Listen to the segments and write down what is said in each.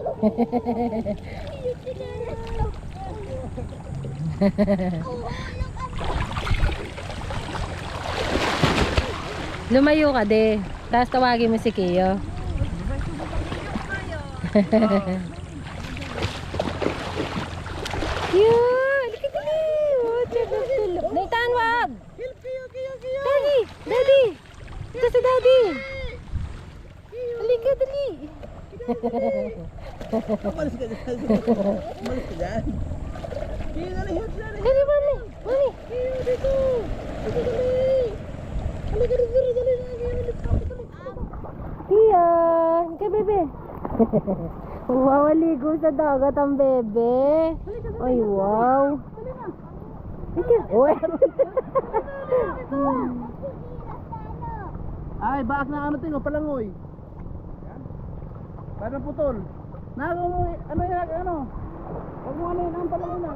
Lumayo ka de. Tapos tawagin mo si Kiyo. Tulog. Nathan, wag! Daddy! Daddy! Ito si Daddy! Halika dali! Umalis ka dyan. Umalis ka dyan. Kiyo na lang, hit na lang. Dali, mami! Mami! Dito. Dito dali. Halika dito, dali, dali. Kiyo! Halika, bebe! Wawaligo sa dagat ang bebe. Ay, wow! Halika! Uy! Ay, baak na ano tingo, palangoy. Parang putol. Nagaw mo, ano yan, ano? Huwag mo ano yun, ang palangoy na.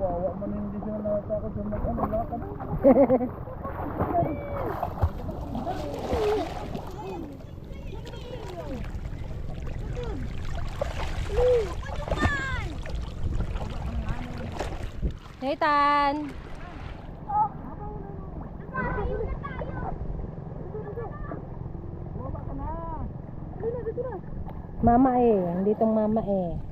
Wawa mo na hindi siya nakatakot sa mag, ano, lakad. Nathan! Mama eh. Hindi tong mama eh.